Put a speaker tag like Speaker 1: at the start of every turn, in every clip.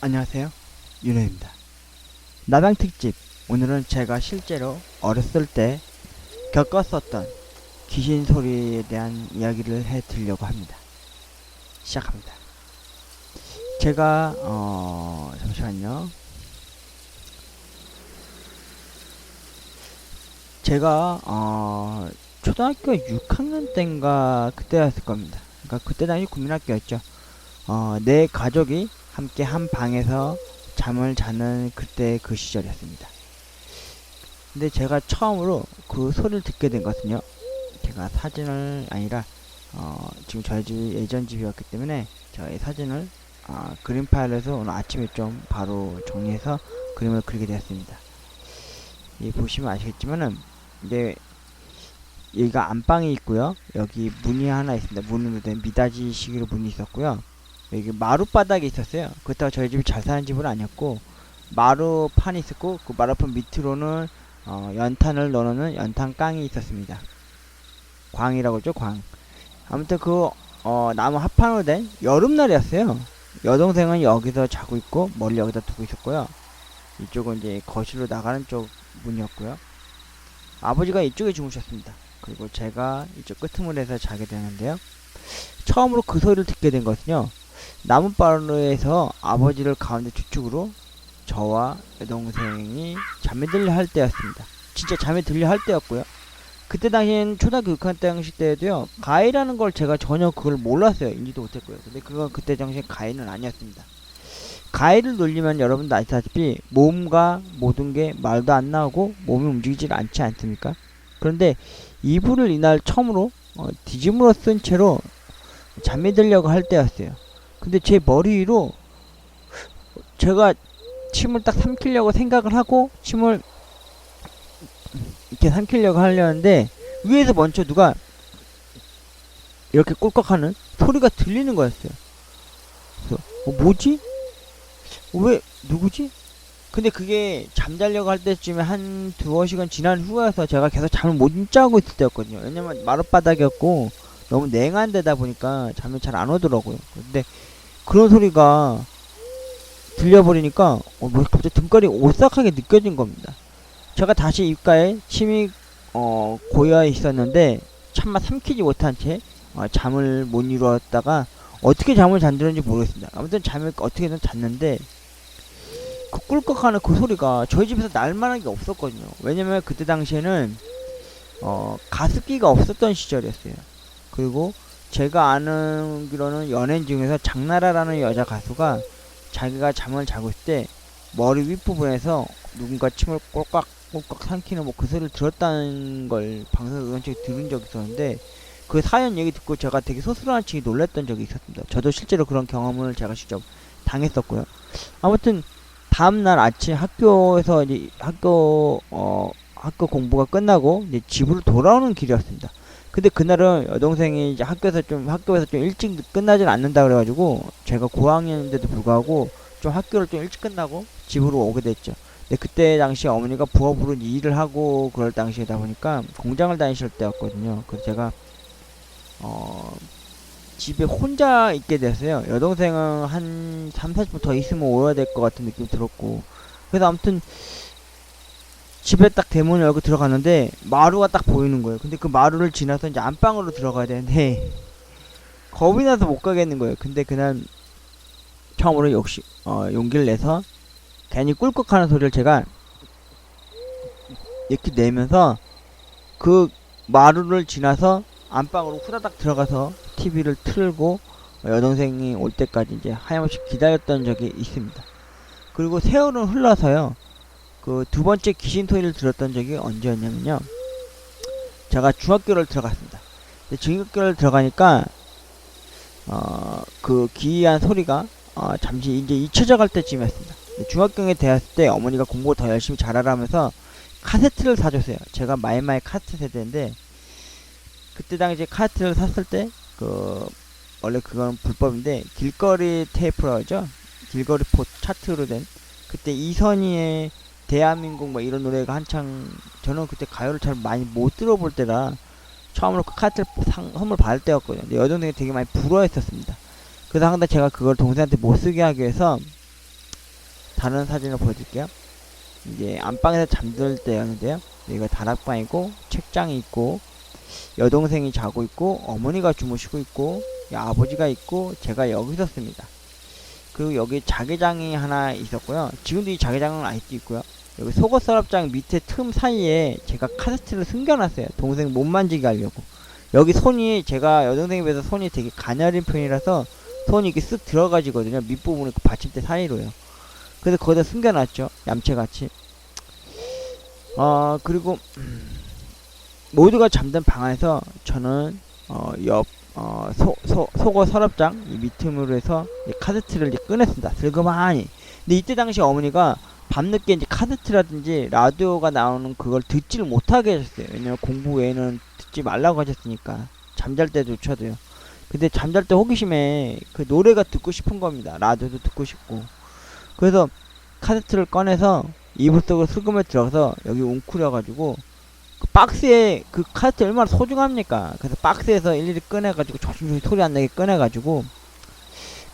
Speaker 1: 안녕하세요. 윤호입니다. 나방 특집. 오늘은 제가 실제로 어렸을 때 겪었었던 귀신 소리에 대한 이야기를 해 드리려고 합니다. 시작합니다. 제가 어 잠시만요. 제가 어 초등학교 6학년 때인가 그때였을 겁니다. 그러니까 그때 당시 국민학교였죠. 어, 내 가족이 함께 한 방에서 잠을 자는 그때 그 시절이었습니다. 근데 제가 처음으로 그 소리를 듣게 된 것은요. 제가 사진을 아니라 어, 지금 저희 집이 예전 집이었기 때문에 저희 사진을 어, 그림 파일에서 오늘 아침에 좀 바로 정리해서 그림을 그리게 되었습니다. 이 보시면 아시겠지만은 이제 여기가 안방이 있고요. 여기 문이 하나 있습니다. 문으로 된 미닫이 식으로 문이 있었고요. 여기 마룻바닥이 있었어요. 그렇다고 저희 집이 잘 사는 집은 아니었고 마루판이 있었고 그 마루판 밑으로는 어, 연탄을 넣어놓는 연탄 깡이 있었습니다. 광이라고 하죠, 광. 아무튼 그 어, 나무 합판으로 된 여름날이었어요. 여동생은 여기서 자고 있고 머리 여기다 두고 있었고요. 이쪽은 이제 거실로 나가는 쪽 문이었고요. 아버지가 이쪽에 주무셨습니다. 그리고 제가 이쪽 끄트물에서 자게 되는데요. 처음으로 그 소리를 듣게 된 것은요. 나무바로에서 아버지를 가운데 주축으로 저와 여동생이 잠에 들려 할 때였습니다. 진짜 잠에 들려 할 때였고요. 그때 당시엔 초등학교 6학년 당시 때도요. 가해라는 걸 제가 전혀 그걸 몰랐어요. 인지도 못했고요. 근데 그건 그때 당시엔 가해는 아니었습니다. 가해를 놀리면 여러분도 아시다시피 몸과 모든 게 말도 안 나오고 몸이 움직이질 않지 않습니까? 그런데 이불을 이날 처음으로 어, 뒤집으로 쓴 채로 잠이 들려고 할 때였어요. 근데 제 머리 위로 제가 침을 딱 삼키려고 생각을 하고 침을 이렇게 삼키려고 하려는데 위에서 먼저 누가 이렇게 꿀꺽하는 소리가 들리는 거였어요. 그래서 어, 뭐지? 어, 왜 누구지? 근데 그게 잠자려고 할 때쯤에 한 두어 시간 지난 후여서 제가 계속 잠을 못 자고 있을 때였거든요. 왜냐면 마룻바닥이었고 너무 냉한 데다 보니까 잠이 잘 안 오더라고요. 근데 그런 소리가 들려버리니까 어, 뭐 갑자기 등깔이 오싹하게 느껴진 겁니다. 제가 다시 입가에 침이 어, 고여 있었는데 참마 삼키지 못한 채 어, 잠을 못 이루었다가 어떻게 잠을 잠들었는지 모르겠습니다. 아무튼 잠을 어떻게든 잤는데 그 꿀꺽하는 그 소리가 저희 집에서 날만한 게 없었거든요. 왜냐면 그때 당시에는 어, 가습기가 없었던 시절이었어요. 그리고 제가 아는 기로는 연예인 중에서 장나라라는 여자 가수가 자기가 잠을 자고 있을 때 머리 윗부분에서 누군가 침을 꼴깍 꼴깍 삼키는 뭐 그 소리를 들었다는 걸 방송에서 우연히 들은 적이 있었는데 그 사연 얘기 듣고 제가 되게 소스라치 놀랐던 적이 있었습니다. 저도 실제로 그런 경험을 제가 직접 당했었고요. 아무튼 다음날 아침 학교에서 이제 학교 어 학교 공부가 끝나고 이제 집으로 돌아오는 길이었습니다. 근데 그날은 여동생이 이제 학교에서 좀 학교에서 좀 일찍 끝나질 않는다 그래가지고 제가 고학년인데도 불구하고 좀 학교를 좀 일찍 끝나고 집으로 오게 됐죠. 근데 그때 당시 어머니가 부업으로 일을 하고 그럴 당시이다 보니까 공장을 다니실 때였거든요. 그래서 제가 어 집에 혼자 있게 됐어요. 여동생은 한 3, 40분 더 있으면 오야 될 것 같은 느낌이 들었고. 그래서 아무튼 집에 딱 대문을 열고 들어갔는데 마루가 딱 보이는 거예요. 근데 그 마루를 지나서 이제 안방으로 들어가야 되는데 겁이 나서 못 가겠는 거예요. 근데 그날 처음으로 역시 어, 용기를 내서 괜히 꿀꺽하는 소리를 제가 이렇게 내면서 그 마루를 지나서 안방으로 후다닥 들어가서 TV를 틀고 여동생이 올 때까지 이제 하염없이 기다렸던 적이 있습니다. 그리고 세월은 흘러서요. 그 두 번째 귀신 소리를 들었던 적이 언제였냐면요. 제가 중학교를 들어갔습니다. 중학교를 들어가니까 어 그 기이한 소리가 어 잠시 이제 잊혀져 갈 때쯤이었습니다. 중학교에 대했을 때 어머니가 공부 더 열심히 잘하라면서 카세트를 사줬어요. 제가 마이마이 카세트 세대인데 그때 당시에 카세트를 샀을 때 그 원래 그건 불법인데 길거리 테이프라고 하죠. 길거리 포 차트로 된 그때 이선희의 대한민국 뭐 이런 노래가 한창 저는 그때 가요를 잘 많이 못 들어볼 때라 처음으로 그 카트를 상, 선물 받을 때였거든요. 근데 여동생이 되게 많이 부러워했었습니다. 그래서 항상 제가 그걸 동생한테 못 쓰게 하기 위해서 다른 사진을 보여드릴게요. 이제 안방에서 잠들 때였는데요. 여기가 다락방이고 책장이 있고 여동생이 자고 있고 어머니가 주무시고 있고 이 아버지가 있고 제가 여기 있었습니다. 그리고 여기 자개장이 하나 있었고요. 지금도 이 자개장은 아직도 있고요. 여기 속옷 서랍장 밑에 틈 사이에 제가 카세트를 숨겨놨어요. 동생 못 만지게 하려고. 여기 손이 제가 여동생에 비해서 손이 되게 가녀린 편이라서 손이 이렇게 쓱 들어가지거든요. 밑부분에 그 받침대 사이로요. 그래서 거기다 숨겨놨죠. 얌체같이. 어, 그리고, 음, 모두가 잠든 방 안에서 저는, 어, 옆, 어, 소, 소, 속옷 서랍장, 이 밑틈으로 해서 이 카세트를 이제 꺼냈습니다. 슬그마니. 근데 이때 당시 어머니가 밤늦게 이제 카세트라든지 라디오가 나오는 그걸 듣지를 못하게 하셨어요. 왜냐면 공부 외에는 듣지 말라고 하셨으니까. 잠잘 때조차도요. 근데 잠잘 때 호기심에 그 노래가 듣고 싶은 겁니다. 라디오도 듣고 싶고. 그래서 카세트를 꺼내서 이불 속으로 슬금에 들어가서 여기 웅크려가지고 그 박스에 그 카세트 얼마나 소중합니까? 그래서 박스에서 일일이 꺼내가지고 조심조심 소리 안 나게 꺼내가지고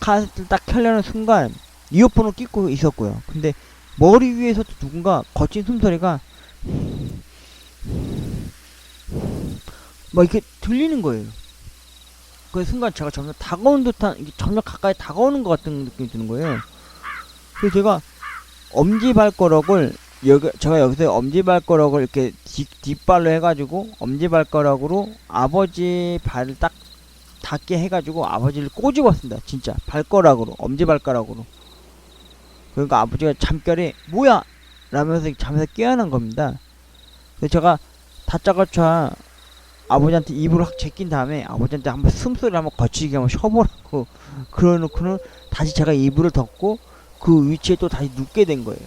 Speaker 1: 카세트를 딱 켜려는 순간 이어폰을 끼고 있었고요. 근데 머리 위에서 누군가 거친 숨소리가 막 이렇게 들리는 거예요. 그 순간 제가 점점 다가온 듯한 이게 점점 가까이 다가오는 것 같은 느낌이 드는 거예요. 그래서 제가 엄지 발가락을 여기 제가 여기서 엄지 발가락을 이렇게 뒷, 뒷발로 해가지고 엄지 발가락으로 아버지 발을 딱 닿게 해가지고 아버지를 꼬집었습니다. 진짜 발가락으로 엄지 발가락으로. 그러니까 아버지가 잠결에 뭐야 라면서 잠에서 깨어난 겁니다. 그래서 제가 다짜고짜 아버지한테 입으로 확 제낀 다음에 아버지한테 한번 숨소리 한번 거치게 한번 쉬어보라고 그러놓고는 다시 제가 이불을 덮고 그 위치에 또 다시 눕게 된 거예요.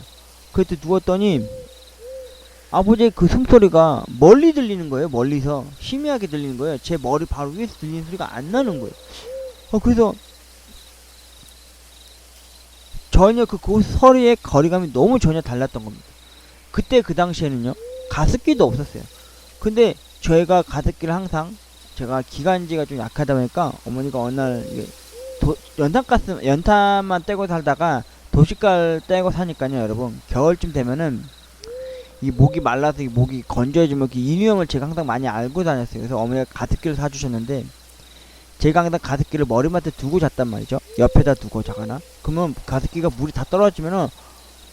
Speaker 1: 그때 누웠더니 아버지의 그 숨소리가 멀리 들리는 거예요. 멀리서 희미하게 들리는 거예요. 제 머리 바로 위에서 들리는 소리가 안 나는 거예요. 어 그래서 전혀 그, 그 소리의 거리감이 너무 전혀 달랐던 겁니다. 그때 그 당시에는요 가습기도 없었어요. 근데 저희가 가습기를 항상 제가 기관지가 좀 약하다 보니까 어머니가 어느 날 도, 연탄가스 연탄만 떼고 살다가 도시가를 떼고 사니까요 여러분 겨울쯤 되면은 이 목이 말라서 이 목이 건조해지면 그 인유형을 제가 항상 많이 알고 다녔어요 그래서 어머니가 가습기를 사주셨는데 제가 항상 가습기를 머리맡에 두고 잤단 말이죠 옆에다 두고 자거나 그러면 가습기가 물이 다 떨어지면은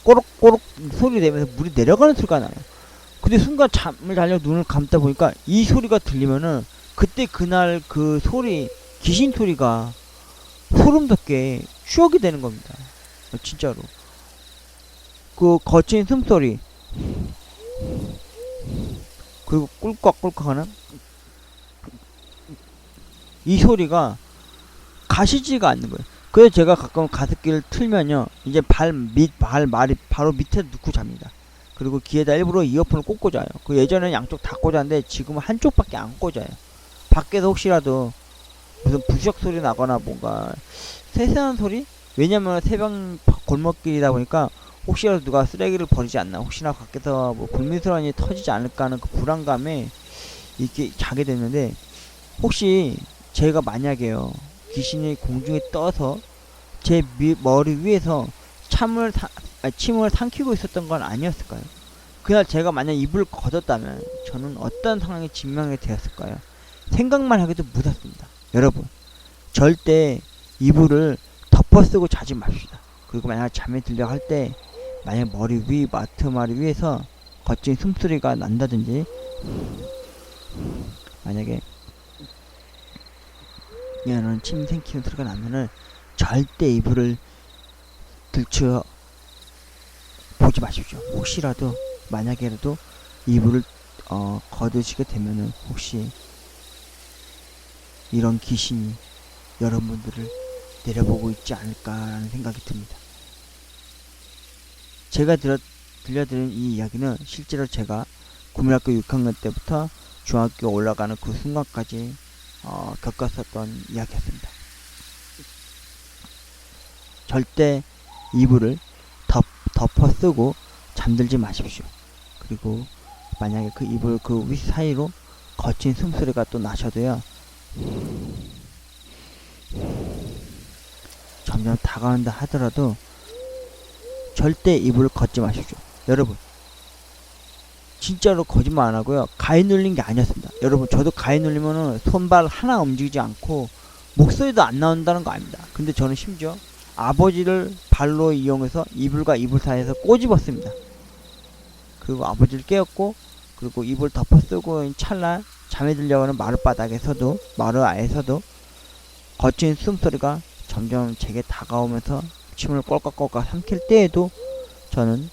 Speaker 1: 꼬록꼬록 소리 내면서 물이 내려가는 소리가 나요 근데 순간 잠을 자려 눈을 감다 보니까 이 소리가 들리면은 그때 그날 그 소리 귀신 소리가 소름 돋게 추억이 되는 겁니다. 어, 진짜로. 그 거친 숨소리 그리고 꿀꺽꿀꺽하는 이 소리가 가시지가 않는 거예요. 그래서 제가 가끔 가습기를 틀면요, 이제 발 밑, 발, 말이 바로 밑에 넣고 잡니다. 그리고 귀에다 일부러 이어폰을 꽂고 자요. 그 예전에는 양쪽 다 꽂았는데 지금은 한쪽밖에 안 꽂아요. 밖에서 혹시라도 무슨 부적 소리 나거나 뭔가 세세한 소리? 왜냐면 새벽 골목길이다 보니까 혹시라도 누가 쓰레기를 버리지 않나 혹시나 밖에서 뭐 불미스러운이 터지지 않을까 하는 그 불안감에 이렇게 자게 됐는데 혹시 제가 만약에요 귀신이 공중에 떠서 제 미, 머리 위에서 참을 사, 아니, 침을 삼키고 있었던 건 아니었을까요? 그날 제가 만약 이불을 걷었다면 저는 어떤 상황에 직면하게 되었을까요? 생각만 하기도 무섭습니다. 여러분, 절대 이불을 덮어 쓰고 자지 맙시다. 그리고 만약 잠에 들려 할 때 만약 머리 위, 마트 마리 위에서 거친 숨소리가 난다든지 만약에 얘는 침 생기는 소리가 나면은 절대 이불을 들쳐 보지 마십시오. 혹시라도 만약에라도 이불을 어, 거두시게 되면은 혹시 이런 귀신이 여러분들을 내려보고 있지 않을까라는 생각이 듭니다. 제가 들어, 들려드린 이 이야기는 실제로 제가 국민학교 6학년 때부터 중학교 올라가는 그 순간까지 어, 겪었었던 이야기였습니다. 절대 이불을 덮, 덮어 쓰고 잠들지 마십시오. 그리고 만약에 그 이불 그 위 사이로 거친 숨소리가 또 나셔도요. 점점 다가온다 하더라도 절대 이불을 걷지 마십시오. 여러분. 진짜로 거짓말 안 하고요. 가위 눌린 게 아니었습니다. 여러분, 저도 가위 눌리면은 손발 하나 움직이지 않고 목소리도 안 나온다는 거 아닙니다. 근데 저는 심지어 아버지를 발로 이용해서 이불과 이불 사이에서 꼬집었습니다. 그리고 아버지를 깨웠고, 그리고 이불 덮어 쓰고 찰나 잠에 들려고 하는 마룻바닥에서도, 마루아에서도 거친 숨소리가 점점 제게 다가오면서 침을 꼴깍꼴깍 삼킬 때에도 저는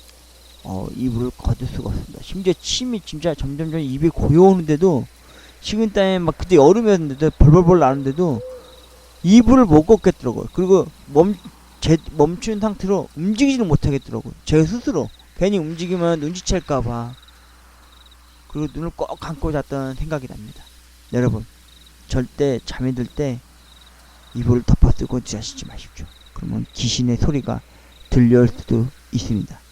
Speaker 1: 어, 이불을 거둘 수가 없습니다. 심지어 침이 진짜 점점점 입에 고여오는데도 식은땀에 막 그때 여름이었는데도 벌벌벌 나는데도 이불을 못 걷겠더라고요. 그리고 멈, 제, 멈춘 상태로 움직이지를 못하겠더라고요. 제 스스로. 괜히 움직이면 눈치챌까봐. 그리고 눈을 꼭 감고 잤던 생각이 납니다. 여러분, 절대 잠이 들 때 이불을 덮어 쓰고 자시지 마십시오. 그러면 귀신의 소리가 들려올 수도 있습니다.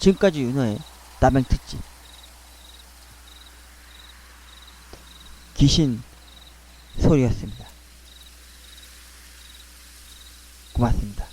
Speaker 1: 지금까지 윤호의 남행 특집 귀신 소리였습니다. 고맙습니다.